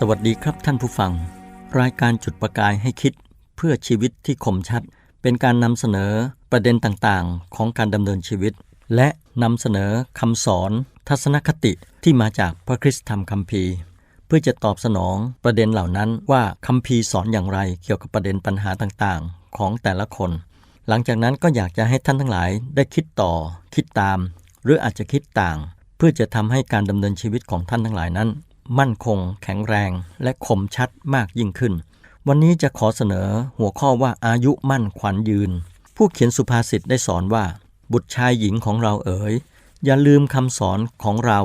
สวัสดีครับท่านผู้ฟัง รายการจุดประกายให้คิดเพื่อชีวิตที่คมชัด เป็นการนำเสนอประเด็นต่างๆ ของการดำเนินชีวิต และนำเสนอคำสอน ทัศนคติที่มาจากพระคริสตธรรมคัมภีร์ เพื่อจะตอบสนองประเด็นเหล่านั้นว่าคัมภีร์สอนอย่างไรเกี่ยวกับประเด็นปัญหาต่างๆ ของแต่ละคน หลังจากนั้นก็อยากจะให้ท่านทั้งหลายได้คิดต่อ คิดตาม หรืออาจจะคิดต่าง เพื่อจะทำให้การดำเนินชีวิตของท่านทั้งหลายนั้น มั่นคง แข็งแรง และคมชัดมากยิ่งขึ้น วันนี้จะขอเสนอหัวข้อว่าอายุมั่นขวัญยืน ผู้เขียนสุภาษิตได้สอนว่า บุตรชายหญิงของเราเอ๋ย อย่าลืมคำสอนของเรา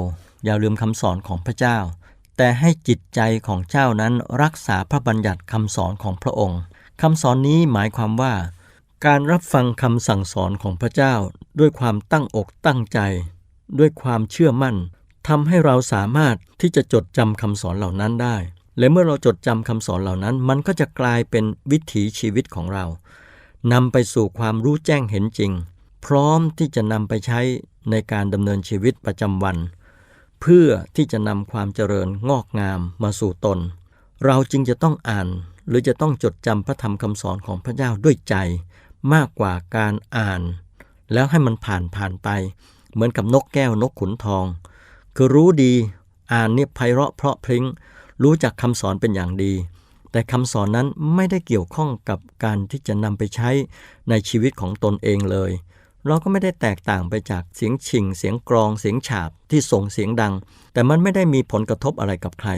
อย่าลืมคำสอนของพระเจ้า แต่ให้จิตใจของเจ้านั้นรักษาพระบัญญัติคำสอนของพระองค์คำสอนนี้หมายความว่า การรับฟังคำสั่งสอนของพระเจ้า ด้วยความตั้งอกตั้งใจ ด้วยความเชื่อมั่น ทำให้เราสามารถที่จะจดจำคำสอนเหล่านั้นได้ และเมื่อเราจดจำคำสอนเหล่านั้น มันก็จะกลายเป็นวิถีชีวิตของเรานำไปสู่ความรู้แจ้งเห็นจริง พร้อมที่จะนำไปใช้ในการดำเนินชีวิตประจำวัน เพื่อที่จะนำความเจริญงอกงามมาสู่ตน เราจึงจะต้องอ่าน หรือจะต้องจดจำพระธรรมคำสอนของพระเจ้าด้วยใจ มากกว่าการอ่าน แล้วให้มันผ่านผ่านไป เหมือนกับนกแก้วนกขุนทอง คือรู้ดีอ่านเนี่ยไพเราะเพราะพริ้ง รู้จักคำสอนเป็นอย่างดี แต่คำสอนนั้นไม่ได้เกี่ยวข้องกับการที่จะนำไปใช้ในชีวิตของตนเองเลย เราก็ไม่ได้แตกต่างไปจากเสียงฉิง เสียงกรอง เสียงฉาบที่ส่งเสียงดัง แต่มันไม่ได้มีผลกระทบอะไรกับใคร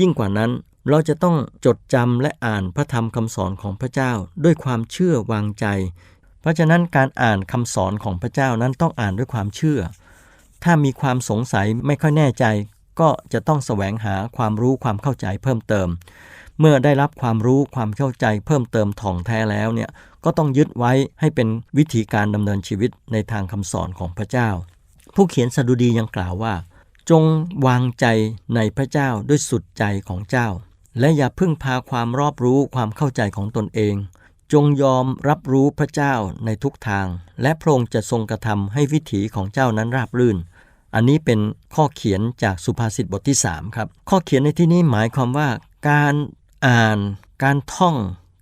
ยิ่งกว่านั้นเราจะต้องจดจำและอ่านพระธรรมคำสอนของพระเจ้า ด้วยความเชื่อวางใจ เพราะฉะนั้นการอ่านคำสอนของพระเจ้านั้นต้องอ่านด้วยความเชื่อ ถ้ามีความสงสัยไม่ค่อยแน่ใจ ก็จะต้องแสวงหาความรู้ความเข้าใจเพิ่มเติม เมื่อได้รับความรู้ความเข้าใจเพิ่มเติมถ่องแท้แล้วเนี่ยก็ต้องยึดไว้ให้เป็นวิธีการดำเนินชีวิตในทางคำสอนของพระเจ้า ผู้เขียนสดุดียังกล่าวว่า จงวางใจในพระเจ้าด้วยสุดใจของเจ้า และอย่าพึ่งพาความรอบรู้ความเข้าใจของตนเอง จงยอมรับรู้พระเจ้าในทุกทาง และพระองค์จะทรงกระทำให้วิถีของเจ้านั้นราบรื่น อันนี้เป็นข้อเขียนจากสุภาษิตบทที่ 3 ครับ ข้อเขียนในที่นี้หมายความว่า การอ่าน การท่อง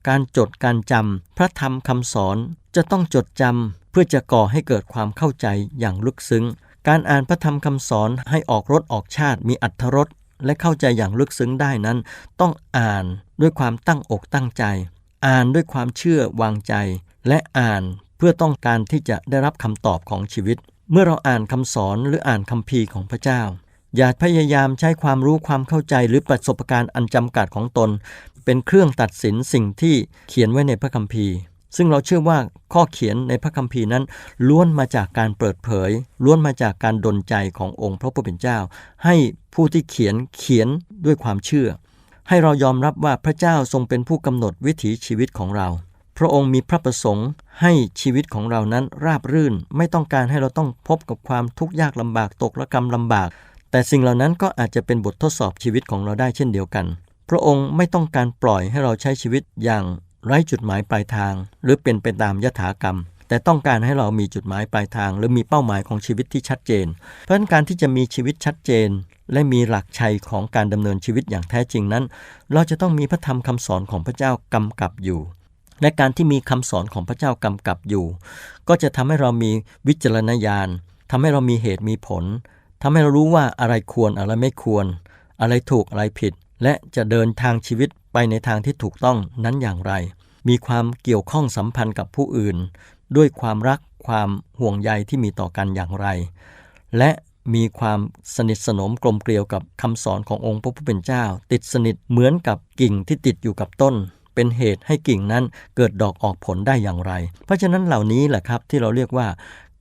การจดการจำพระธรรมคำสอนจะต้องจดจำเพื่อจะก่อให้เกิดความเข้าใจอย่างลึกซึ้ง การอ่านพระธรรมคำสอนให้ออกรสออกชาติมีอัธรสและเข้าใจอย่างลึกซึ้งได้นั้น ต้องอ่านด้วยความตั้งอกตั้งใจ อ่านด้วยความเชื่อวางใจ และอ่านเพื่อต้องการที่จะได้รับคำตอบของชีวิต เมื่อเราอ่านคำสอนหรืออ่านคำพีร์ของพระเจ้า อย่าพยายามใช้ความรู้ความเข้าใจหรือประสบการณ์อันจำกัดของตน เป็นเครื่องตัดสินสิ่งที่เขียนไว้ในพระคัมภีร์ ซึ่งเราเชื่อว่าข้อเขียนในพระคัมภีร์นั้น ล้วนมาจากการเปิดเผย ล้วนมาจากการดลใจขององค์พระผู้เป็นเจ้า ให้ผู้ที่เขียนเขียนด้วยความเชื่อ ให้เรายอมรับว่าพระเจ้าทรงเป็นผู้กำหนดวิถีชีวิตของเรา พระองค์มีพระประสงค์ให้ชีวิตของเรานั้นราบรื่น ไม่ต้องการให้เราต้องพบกับความทุกข์ยากลำบากตกระกรรมลำบาก แต่สิ่งเหล่านั้นก็อาจจะเป็นบททดสอบชีวิตของเราได้เช่นเดียวกัน พระองค์ไม่ต้องการปล่อยให้เราใช้ชีวิตอย่างไร้จุดหมายปลายทาง หรือเป็นไปตามยถากรรม แต่ต้องการให้เรามีจุดหมายปลายทาง หรือมีเป้าหมายของชีวิตที่ชัดเจน เพราะฉะนั้นการที่จะมีชีวิตชัดเจน และมีหลักชัยของการดำเนินชีวิตอย่างแท้จริงนั้น เราจะต้องมีพระธรรมคำสอนของพระเจ้ากำกับอยู่ และการที่มีคำสอนของพระเจ้ากำกับอยู่ ก็จะทำให้เรามีวิจารณญาณทำให้เรามีเหตุมีผลทำให้เรารู้ว่าอะไรควรอะไรไม่ควร อะไรถูกอะไรผิด และจะเดินทางชีวิตไปในทางที่ถูกต้องนั้นอย่างไร มีความเกี่ยวข้องสัมพันธ์กับผู้อื่น ด้วยความรักความห่วงใยที่มีต่อกันอย่างไร และมีความสนิทสนมกลมเกลียวกับคำสอนขององค์พระผู้เป็นเจ้า ติดสนิทเหมือนกับกิ่งที่ติดอยู่กับต้น เป็นเหตุให้กิ่งนั้นเกิดดอกออกผลได้อย่างไร เพราะฉะนั้นเหล่านี้แหละครับที่เราเรียกว่า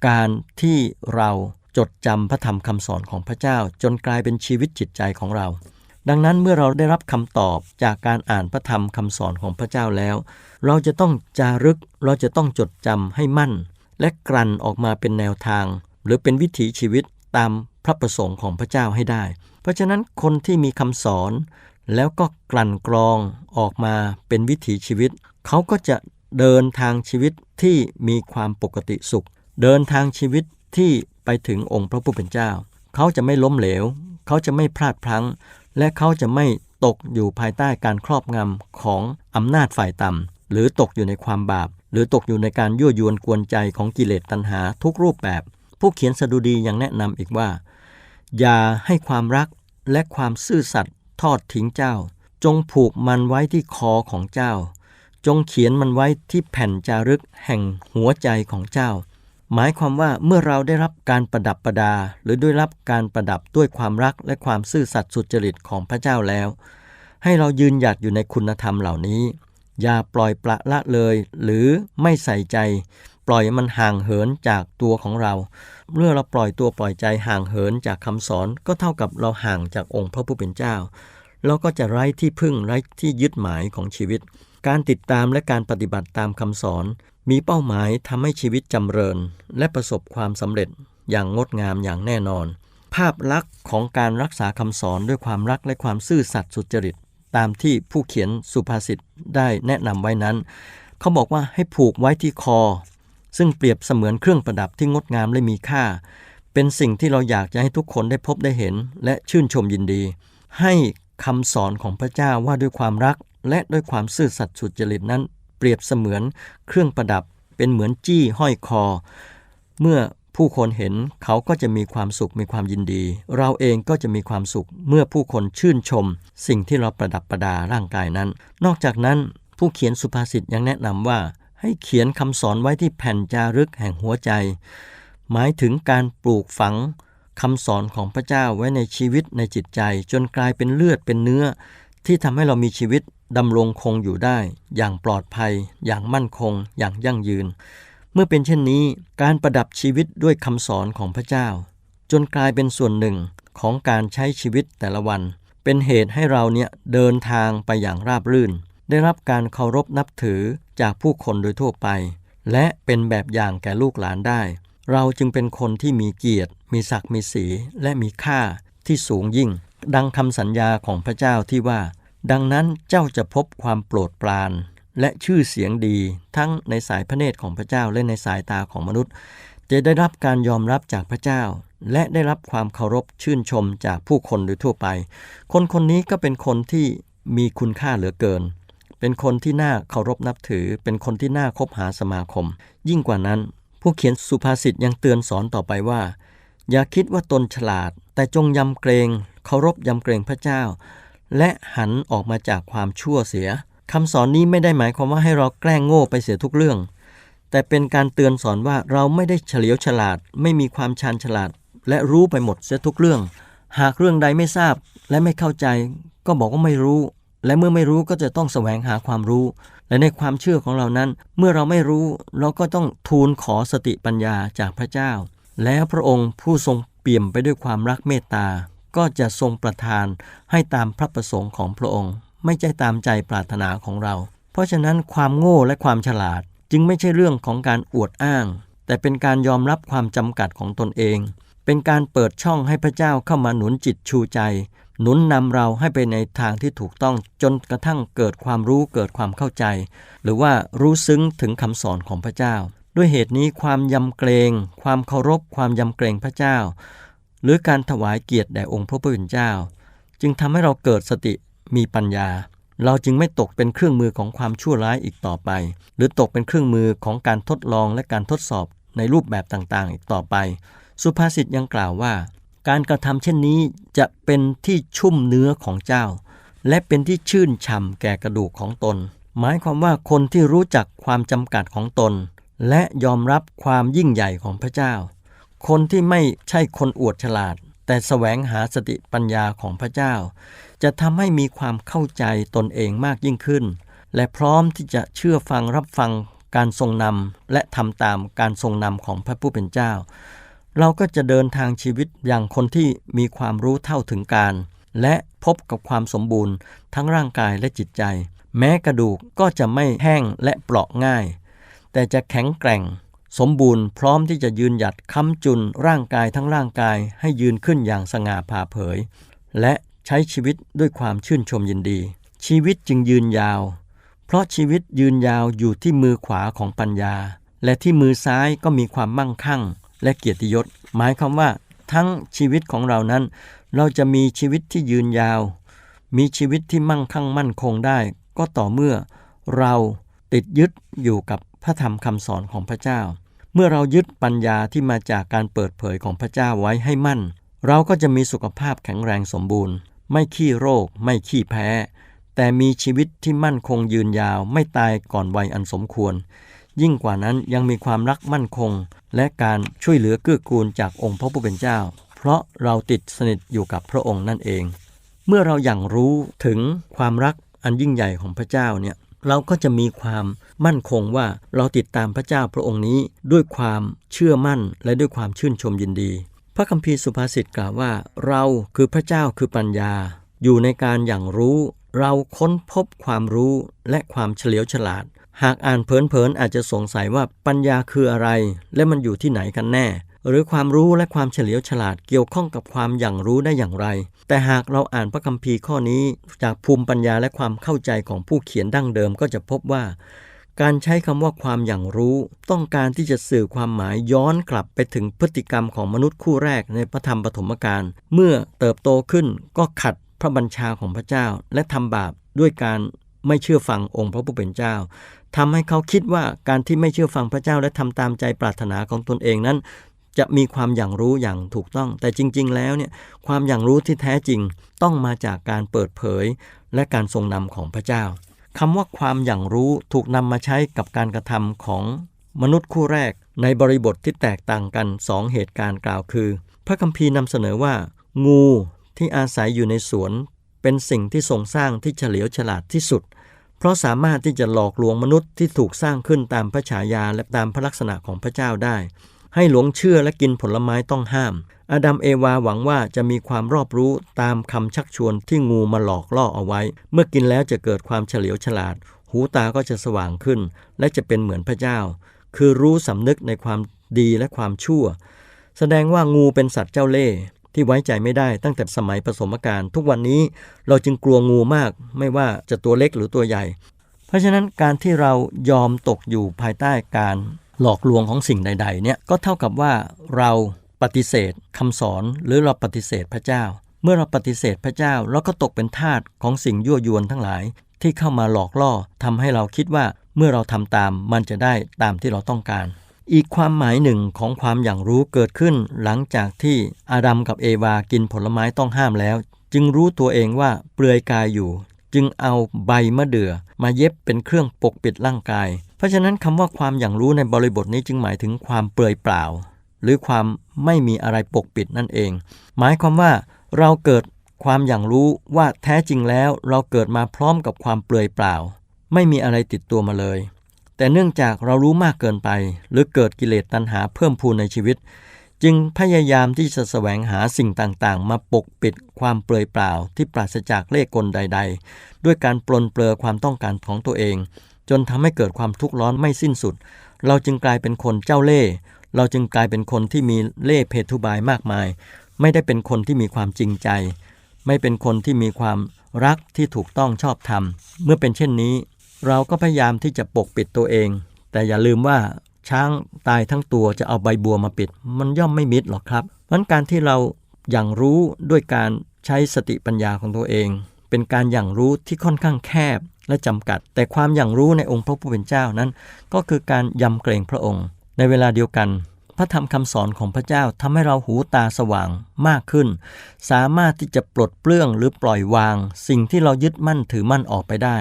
การที่เราจดจำพระธรรมคำสอนของพระเจ้า จนกลายเป็นชีวิตจิตใจของเรา ดังนั้นเมื่อเราได้รับคำตอบจากการอ่านพระธรรมคำสอนของพระเจ้าแล้ว เราจะต้องจารึก เราจะต้องจดจำให้มั่น และกลั่นออกมาเป็นแนวทาง หรือเป็นวิถีชีวิตตามพระประสงค์ของพระเจ้าให้ได้ เพราะฉะนั้นคนที่มีคำสอน แล้วก็กลั่นกรองออกมาเป็นวิถีชีวิต เขาก็จะเดินทางชีวิตที่มีความปกติสุข เดินทางชีวิตที่ไปถึงองค์พระผู้เป็นเจ้า เขาจะไม่ล้มเหลว เขาจะไม่พลาดพลั้ง และเขาจะไม่ตกอยู่ภายใต้การครอบงำของอำนาจฝ่ายต่ำหรือตกอยู่ในความบาป หรือตกอยู่ในการยั่วยวนกวนใจของกิเลสตัณหาทุกรูปแบบ ผู้เขียนสดุดียังแนะนำอีกว่า อย่าให้ความรักและความซื่อสัตย์ ทอดทิ้งเจ้า จงผูกมันไว้ที่คอของเจ้า จงเขียนมันไว้ที่แผ่นจารึกแห่งหัวใจของเจ้า หมายความว่าเมื่อเราได้รับการประดับประดา หรือได้รับการประดับด้วยความรักและความซื่อสัตย์สุจริตของพระเจ้าแล้ว ให้เรายืนหยัดอยู่ในคุณธรรมเหล่านี้ อย่าปล่อยปละละเลยหรือไม่ใส่ใจ ปล่อยมันห่างเหินจากตัวของเรา เมื่อเราปล่อยตัวปล่อยใจห่างเหินจากคำสอนก็เท่ากับเราห่างจากองค์พระผู้เป็นเจ้าเราก็จะไร้ที่พึ่งไร้ที่ยึดหมายของชีวิต การติดตามและการปฏิบัติตามคำสอน มีเป้าหมายทำให้ชีวิตจำเริญ และประสบความสำเร็จอย่างงดงามอย่างแน่นอน ภาพลักษณ์ของการรักษาคำสอนด้วยความรักและความซื่อสัตย์สุจริต ตามที่ผู้เขียนสุภาษิตได้แนะนำไว้นั้น เขาบอกว่าให้ผูกไว้ที่คอ ซึ่งเปรียบเสมือนเครื่องประดับที่งดงามและมีค่า เป็นสิ่งที่เราอยากจะให้ทุกคนได้พบได้เห็น และชื่นชมยินดี ให้คำสอนของพระเจ้าว่าด้วยความรัก และด้วยความซื่อสัตย์สุจริตนั้น เปรียบเสมือนเครื่องประดับเป็นเหมือนจี้ห้อยคอ เมื่อผู้คนเห็นเขาก็จะมีความสุขมีความยินดี เราเองก็จะมีความสุขเมื่อผู้คนชื่นชม สิ่งที่เราประดับประดาร่างกายนั้น นอกจากนั้นผู้เขียนสุภาษิตยังแนะนำว่า ให้เขียนคำสอนไว้ที่แผ่นจารึกแห่งหัวใจ หมายถึงการปลูกฝังคำสอนของพระเจ้าไว้ในชีวิตในจิตใจ จนกลายเป็นเลือดเป็นเนื้อ ที่ทำให้เรามีชีวิตดำรงคงอยู่ได้ อย่างปลอดภัย อย่างมั่นคง อย่างยั่งยืน เมื่อเป็นเช่นนี้ การประดับชีวิตด้วยคำสอนของพระเจ้า จนกลายเป็นส่วนหนึ่งของการใช้ชีวิตแต่ละวัน เป็นเหตุให้เราเนี่ยเดินทางไปอย่างราบรื่น ได้รับการเคารพนับถือ จากผู้คนโดยทั่วไป และเป็นแบบอย่างแก่ลูกหลานได้ เราจึงเป็นคนที่มีเกียรติ มีศักดิ์มีสีและมีค่าที่สูงยิ่ง ดังคำสัญญาของพระเจ้าที่ว่า ดังนั้นเจ้าจะพบความโปรดปราน และชื่อเสียงดี ทั้งในสายพระเนตรของพระเจ้าและในสายตาของมนุษย์ จะได้รับการยอมรับจากพระเจ้าและได้รับความเคารพชื่นชมจากผู้คนโดยทั่วไป คนคนนี้ก็เป็นคนที่มีคุณค่าเหลือเกิน เป็นคนที่น่าเคารพนับถือ เป็นคนที่น่าคบหาสมาคม ยิ่งกว่านั้น ผู้เขียนสุภาษิตยังเตือนสอนต่อไปว่า อย่าคิดว่าตนฉลาด แต่จงยำเกรง เคารพยำเกรงพระเจ้า และหันออกมาจากความชั่วเสียคำสอนนี้ไม่ได้หมายความว่าให้เราแกล้งโง่ไปเสียทุกเรื่อง แต่เป็นการเตือนสอนว่าเราไม่ได้เฉลียวฉลาด ไม่มีความชาญฉลาด และรู้ไปหมดเสียทุกเรื่อง หากเรื่องใดไม่ทราบและไม่เข้าใจ ก็บอกว่าไม่รู้ และเมื่อไม่รู้ก็จะต้องแสวงหาความรู้ และในความเชื่อของเรานั้น เมื่อเราไม่รู้เราก็ต้องทูลขอสติปัญญาจากพระเจ้า แล้วพระองค์ผู้ทรงเปี่ยมไปด้วยความรักเมตตา ก็จะทรงประทานให้ตามพระประสงค์ของพระองค์ ไม่ใช่ตามใจปรารถนาของเรา เพราะฉะนั้นความโง่และความฉลาดจึงไม่ใช่เรื่องของการอวดอ้าง แต่เป็นการยอมรับความจำกัดของตนเอง เป็นการเปิดช่องให้พระเจ้าเข้ามาหนุนจิตชูใจ หนุนนำเราให้ไปในทางที่ถูกต้องจนกระทั่งเกิดความรู้เกิดความเข้าใจ หรือว่ารู้ซึ้งถึงคำสอนของพระเจ้า ด้วยเหตุนี้ความยำเกรง ความเคารพ ความยำเกรงพระเจ้า หรือการถวายเกียรติแด่องค์พระผู้เป็นเจ้า จึงทำให้เราเกิดสติมีปัญญา เราจึงไม่ตกเป็นเครื่องมือของความชั่วร้ายอีกต่อไป หรือตกเป็นเครื่องมือของการทดลองและการทดสอบในรูปแบบต่างๆ อีกต่อไป สุภาษิตยังกล่าวว่า การกระทำเช่นนี้จะเป็นที่ชุ่มเนื้อของเจ้า และเป็นที่ชื่นช่ำแก่กระดูกของตน หมายความว่าคนที่รู้จักความจำกัดของตน และยอมรับความยิ่งใหญ่ของพระเจ้า คนที่ไม่ใช่คนอวดฉลาด แต่แสวงหาสติปัญญาของพระเจ้า จะทำให้มีความเข้าใจตนเองมากยิ่งขึ้น และพร้อมที่จะเชื่อฟังรับฟังการทรงนำและทำตามการทรงนำของพระผู้เป็นเจ้า เราก็จะเดินทางชีวิตอย่างคนที่มีความรู้เท่าถึงการ และพบกับความสมบูรณ์ ทั้งร่างกายและจิตใจ แม้กระดูกก็จะไม่แห้งและเปราะง่าย แต่จะแข็งแกร่ง สมบูรณ์พร้อมที่จะยืนหยัดค้ำจุนร่างกายทั้งร่างกายให้ยืนขึ้นอย่างสง่าผ่าเผย และใช้ชีวิตด้วยความชื่นชมยินดี ชีวิตจึงยืนยาว เพราะชีวิตยืนยาวอยู่ที่มือขวาของปัญญา และที่มือซ้ายก็มีความมั่งคั่ง และเกียรติยศ หมายความว่าทั้งชีวิตของเรานั้น เราจะมีชีวิตที่ยืนยาว มีชีวิตที่มั่งคั่งมั่นคงได้ ก็ต่อเมื่อเราติดยึดอยู่กับพระธรรมคำสอนของพระเจ้า เมื่อเรายึดปัญญาที่มาจากการเปิดเผยของพระเจ้าไว้ให้มั่น เราก็จะมีสุขภาพแข็งแรงสมบูรณ์ ไม่ขี้โรค ไม่ขี้แพ้ แต่มีชีวิตที่มั่นคงยืนยาว ไม่ตายก่อนวัยอันสมควร ยิ่งกว่านั้นยังมีความรักมั่นคง และการช่วยเหลือเกื้อกูลจากองค์พระผู้เป็นเจ้า เพราะเราติดสนิทอยู่กับพระองค์นั่นเอง เมื่อเราอย่างรู้ถึงความรักอันยิ่งใหญ่ของพระเจ้าเนี่ยเราก็จะมีความมั่นคงว่าเราติดตามพระเจ้าพระองค์นี้ด้วยความเชื่อมั่นและด้วยความชื่นชมยินดี พระคัมภีร์สุภาษิตกล่าวว่า เราคือพระเจ้าคือปัญญา อยู่ในการอย่างรู้ เราค้นพบความรู้และความเฉลียวฉลาด หากอ่านเพลินๆอาจจะสงสัยว่าปัญญาคืออะไร และมันอยู่ที่ไหนกันแน่ หรือความรู้และความเฉลียวฉลาดเกี่ยวข้องกับความอย่างรู้ได้อย่างไร แต่หากเราอ่านพระคัมภีร์ข้อนี้ จากภูมิปัญญาและความเข้าใจของผู้เขียนดั้งเดิมก็จะพบว่า การใช้คำว่าความอย่างรู้ ต้องการที่จะสื่อความหมายย้อนกลับไปถึงพฤติกรรมของมนุษย์คู่แรกในพระธรรมปฐมกาลเมื่อเติบโตขึ้นก็ขัดพระบัญชาของพระเจ้า และทำบาปด้วยการไม่เชื่อฟังองค์พระผู้เป็นเจ้า ทำให้เขาคิดว่าการที่ไม่เชื่อฟังพระเจ้าและทำตามใจปรารถนาของตนเองนั้น จะมีความอย่างรู้อย่างถูกต้อง แต่จริง ๆ แล้วเนี่ยความอย่างรู้ที่แท้จริงต้องมาจากการเปิดเผย และการทรงนำของพระเจ้าคำว่าความอย่างรู้ถูกนำมาใช้กับการกระทำของมนุษย์คู่แรก ในบริบทที่แตกต่างกันสองเหตุการณ์กล่าวคือ พระคัมภีร์นำเสนอว่า งูที่อาศัยอยู่ในสวน เป็นสิ่งที่ทรงสร้างที่เฉลียวฉลาดที่สุด เพราะสามารถที่จะหลอกลวงมนุษย์ที่ถูกสร้างขึ้นตามพระฉายาและตามพระลักษณะของพระเจ้าได้ ให้หลงเชื่อและกินผลไม้ต้องห้าม อาดัมเอวาหวังว่าจะมีความรอบรู้ตามคำชักชวนที่งูมาหลอกล่อเอาไว้ เมื่อกินแล้วจะเกิดความเฉลียวฉลาด หูตาก็จะสว่างขึ้น และจะเป็นเหมือนพระเจ้า คือรู้สำนึกในความดีและความชั่ว แสดงว่างูเป็นสัตว์เจ้าเล่ห์ ที่ไว้ใจไม่ได้ตั้งแต่สมัยผสมกาลทุกวันนี้เราจึงกลัวงูมาก ไม่ว่าจะตัวเล็กหรือตัวใหญ่ เพราะฉะนั้นการที่เรายอมตกอยู่ภายใต้การหลอกลวงของสิ่งใดๆเนี่ยก็เท่ากับว่าเราปฏิเสธคำสอนหรือเราปฏิเสธพระเจ้า เมื่อเราปฏิเสธพระเจ้าเราก็ตกเป็นทาสของสิ่งยั่วยวนทั้งหลาย ที่เข้ามาหลอกล่อทำให้เราคิดว่าเมื่อเราทำตามมันจะได้ตามที่เราต้องการ อีกความหมายหนึ่งของความอย่างรู้เกิดขึ้น หลังจากที่อาดัมกับเอวากินผลไม้ต้องห้ามแล้ว จึงรู้ตัวเองว่าเปลือยกายอยู่ จึงเอาใบมะเดื่อ มาเย็บเป็นเครื่องปกปิดร่างกาย เพราะฉะนั้นคำว่าความอย่างรู้ในบริบทนี้จึงหมายถึงความเปลือยเปล่า หรือความไม่มีอะไรปกปิดนั่นเอง หมายความว่าเราเกิดความอย่างรู้ว่าแท้จริงแล้วเราเกิดมาพร้อมกับความเปลือยเปล่า ไม่มีอะไรติดตัวมาเลย แต่เนื่องจากเรารู้มากเกินไป หรือเกิดกิเลสตัณหาเพิ่มพูนในชีวิต จึงพยายามที่จะแสวงหาสิ่งต่างๆ มาปกปิดความเปลือยเปล่าที่ปราศจากเล่กลใด ๆ ด้วยการปลนเปลือความต้องการของตัวเอง จนทำให้เกิดความทุกข์ร้อนไม่สิ้นสุด เราจึงกลายเป็นคนเจ้าเล่เราจึงกลายเป็นคนที่มีเล่เพทุบายมากมาย ไม่ได้เป็นคนที่มีความจริงใจ ไม่เป็นคนที่มีความรักที่ถูกต้องชอบธรรม เมื่อเป็นเช่นนี้ เราก็พยายามที่จะปกปิดตัวเอง แต่อย่าลืมว่าช้างตายทั้งตัวจะเอาใบบัวมาปิด มันย่อมไม่มิดหรอกครับเพราะการที่เราอย่างรู้ด้วยการใช้สติปัญญาของตัวเอง เป็นการอย่างรู้ที่ค่อนข้างแคบและจำกัด แต่ความอย่างรู้ในองค์พระผู้เป็นเจ้านั้น ก็คือการยำเกรงพระองค์ ในเวลาเดียวกัน พระธรรมคำสอนของพระเจ้าทำให้เราหูตาสว่างมากขึ้น สามารถที่จะปลดเปลื้องหรือปล่อยวาง สิ่งที่เรายึดมั่นถือมั่นออกไปได้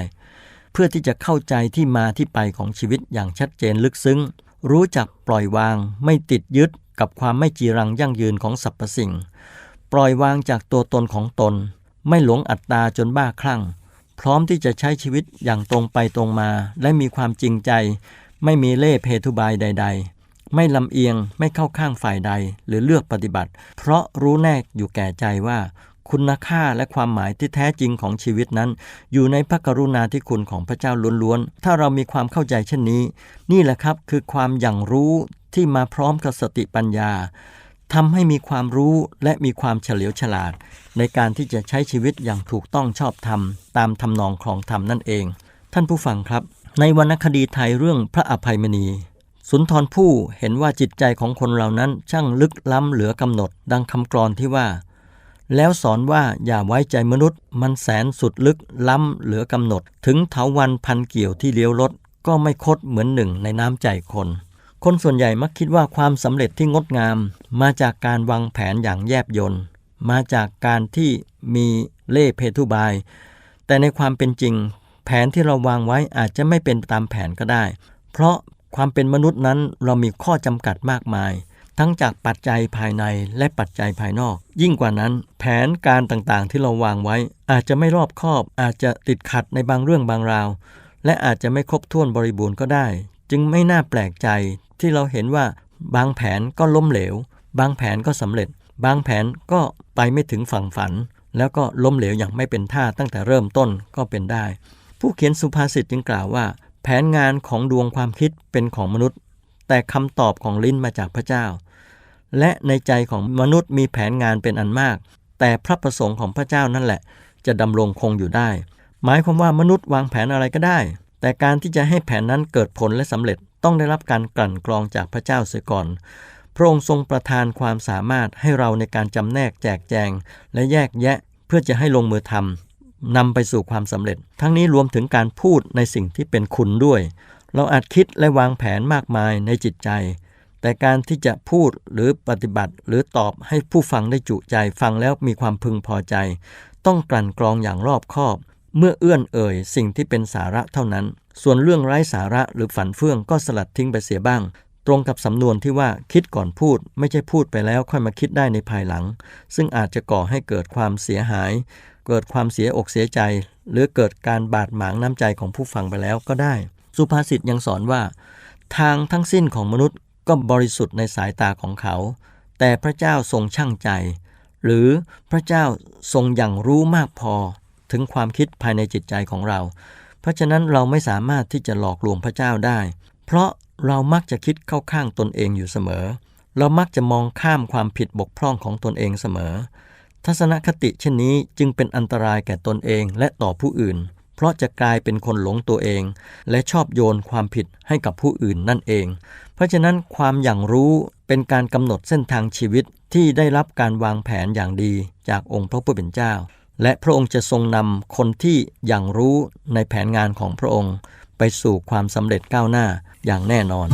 พื่อที่จะเข้าใจที่มาที่ไปของชีวิตอย่างชัดเจนลึกซึ้ง รู้จักปล่อยวางไม่ติดยึดกับความไม่จีรังยั่งยืนของสรรพสิ่ง ปล่อยวางจากตัวตนของตน ไม่หลงอัตตาจนบ้าคลั่ง พร้อมที่จะใช้ชีวิตอย่างตรงไปตรงมา และมีความจริงใจ ไม่มีเล่ห์เพทุบายใด ๆ ไม่ลำเอียงไม่เข้าข้างฝ่ายใดหรือเลือกปฏิบัติ เพราะรู้แน่อยู่แก่ใจว่า คุณค่าและความหมายที่แท้จริงของชีวิตนั้น อยู่ในพระกรุณาธิคุณของพระเจ้าล้วนๆ ถ้าเรามีความเข้าใจเช่นนี้ นี่แหละครับคือความอย่างรู้ที่มาพร้อมกับสติปัญญาทำให้มีความรู้และมีความเฉลียวฉลาด ในการที่จะใช้ชีวิตอย่างถูกต้องชอบธรรม ตามทำนองครองธรรมนั่นเอง ท่านผู้ฟังครับ ในวรรณคดีไทยเรื่องพระอภัยมณีสุนทรภู่เห็นว่าจิตใจของคนเหล่านั้นช่างลึกล้ำเหลือกำหนด ดังคำกรอนที่ว่า แล้วสอนว่าอย่าไว้ใจมนุษย์มันแสนสุดลึกล้ำเหลือกำหนด ถึงเถาวันพันเกี่ยวที่เลี้ยวรถก็ไม่คดเหมือนหนึ่งในน้ำใจคน คนส่วนใหญ่มักคิดว่าความสำเร็จที่งดงาม มาจากการวางแผนอย่างแยบยลมาจากการที่มีเล่เพทุบาย แต่ในความเป็นจริง แผนที่เราวางไว้อาจจะไม่เป็นตามแผนก็ได้ เพราะความเป็นมนุษย์นั้นเรามีข้อจำกัดมากมาย ทั้งจากปัจจัยภายในและปัจจัยภายนอก ยิ่งกว่านั้น แผนการต่างๆ ที่เราวางไว้ อาจจะไม่รอบคอบ อาจจะติดขัดในบางเรื่องบางราว และอาจจะไม่ครบถ้วนบริบูรณ์ก็ได้ จึงไม่น่าแปลกใจที่เราเห็นว่าบางแผนก็ล้มเหลว บางแผนก็สำเร็จ บางแผนก็ไปไม่ถึงฝั่งฝัน แล้วก็ล้มเหลวอย่างไม่เป็นท่าตั้งแต่เริ่มต้นก็เป็นได้ ผู้เขียนสุภาษิตจึงกล่าวว่า แผนงานของดวงความคิดเป็นของมนุษย์ แต่คำตอบของลิ้นมาจากพระเจ้า และในใจของมนุษย์มีแผนงานเป็นอันมาก แต่พระประสงค์ของพระเจ้านั่นแหละ จะดำรงคงอยู่ได้ หมายความว่ามนุษย์วางแผนอะไรก็ได้ แต่การที่จะให้แผนนั้นเกิดผลและสำเร็จต้องได้รับการกลั่นกรองจากพระเจ้าเสียก่อน พระองค์ทรงประทานความสามารถให้เราในการจำแนกแจกแจง และแยกแยะเพื่อจะให้ลงมือทำนำไปสู่ความสำเร็จ ทั้งนี้รวมถึงการพูดในสิ่งที่เป็นคุณด้วย เราอาจคิดและวางแผนมากมายในจิตใจ แต่การที่จะพูดหรือปฏิบัติ หรือตอบให้ผู้ฟังได้จุใจฟังแล้วมีความพึงพอใจ ต้องกลั่นกรองอย่างรอบคอบ เมื่อเอื้อนเอ่ยสิ่งที่เป็นสาระเท่านั้น ส่วนเรื่องไร้สาระหรือฝันเฟื่องก็สลัดทิ้งไปเสียบ้าง ตรงกับสำนวนที่ว่าคิดก่อนพูด ไม่ใช่พูดไปแล้วค่อยมาคิดได้ในภายหลัง ซึ่งอาจจะก่อให้เกิดความเสียหาย เกิดความเสียอกเสียใจ หรือเกิดการบาดหมางน้ำใจของผู้ฟังไปแล้วก็ได้ สุภาษิตยังสอนว่า ทางทั้งสิ้นของมนุษย์ ก็บริสุทธิ์ในสายตาของเขา แต่พระเจ้าทรงช่างใจ หรือพระเจ้าทรงอย่างรู้มากพอถึงความคิดภายในจิตใจของเรา เพราะฉะนั้นเราไม่สามารถที่จะหลอกลวงพระเจ้าได้ เพราะเรามักจะคิดเข้าข้างตนเองอยู่เสมอ เรามักจะมองข้ามความผิดบกพร่องของตนเองเสมอ ทัศนคติเช่นนี้จึงเป็นอันตรายแก่ตนเองและต่อผู้อื่น เพราะจะกลายเป็นคนหลงตัวเอง และชอบโยนความผิดให้กับผู้อื่นนั่นเอง เพราะฉะนั้นความอย่างรู้เป็นการกำหนดเส้นทางชีวิตที่ได้รับการวางแผนอย่างดีจากองค์พระผู้เป็นเจ้า และพระองค์จะทรงนำคนที่อย่างรู้ในแผนงานของพระองค์ ไปสู่ความสำเร็จก้าวหน้าอย่างแน่นอน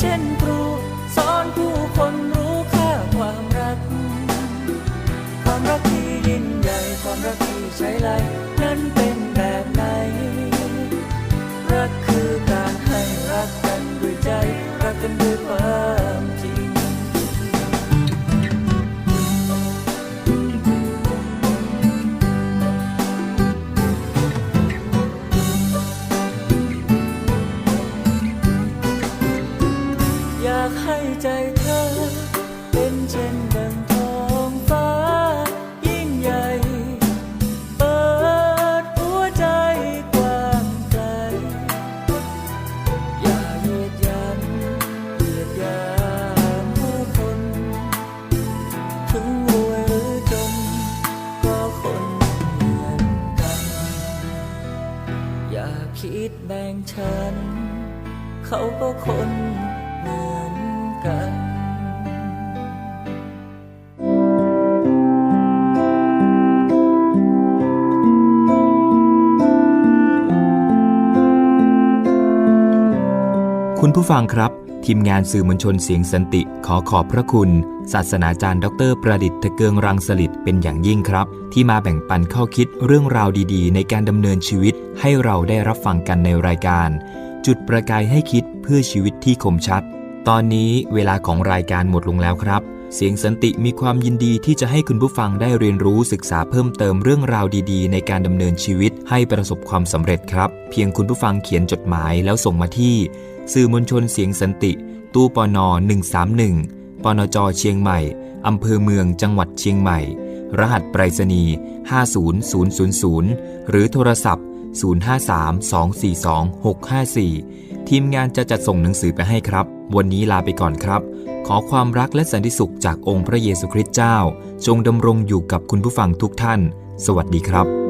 เช่นครู สอนผู้คนรู้ค่าความรัก ความรักที่ยิ่งใหญ่ ความรักที่ใช้ไร แบ่งฉัน เขาก็คนเหมือนกันคุณผู้ฟังครับ ทีมงานสื่อมวลชนเสียงสันติ ขอขอบพระคุณ ศาสนาจารย์ ดร ประดิษฐ์ทะเกืองรังสลิดเป็นอย่างยิ่งครับ ที่มาแบ่งปันข้อคิดเรื่องราวดีๆ ในการดำเนินชีวิตให้เราได้รับฟังกันในรายการ จุดประกายให้คิดเพื่อชีวิตที่คมชัด ตอนนี้เวลาของรายการหมดลงแล้วครับ เสียงสันติมีความยินดีที่จะให้คุณผู้ฟังได้เรียนรู้ศึกษาเพิ่มเติมเรื่องราวดีๆ ในการดำเนินชีวิตให้ประสบความสำเร็จครับ เพียงคุณผู้ฟังเขียนจดหมายแล้วส่งมาที่ สื่อมวลชนเสียงสันติ ตู้ปน131ปนจเชียงใหม่อำเภอเมืองจังหวัดเชียงใหม่ รหัสไปรษณีย์ 50000 หรือโทรศัพท์ 053-242-654 ทีมงานจะจัดส่งหนังสือไปให้ครับ วันนี้ลาไปก่อนครับ ขอความรักและสันติสุขจากองค์พระเยซูคริสต์เจ้า จงดำรงอยู่กับคุณผู้ฟังทุกท่าน สวัสดีครับ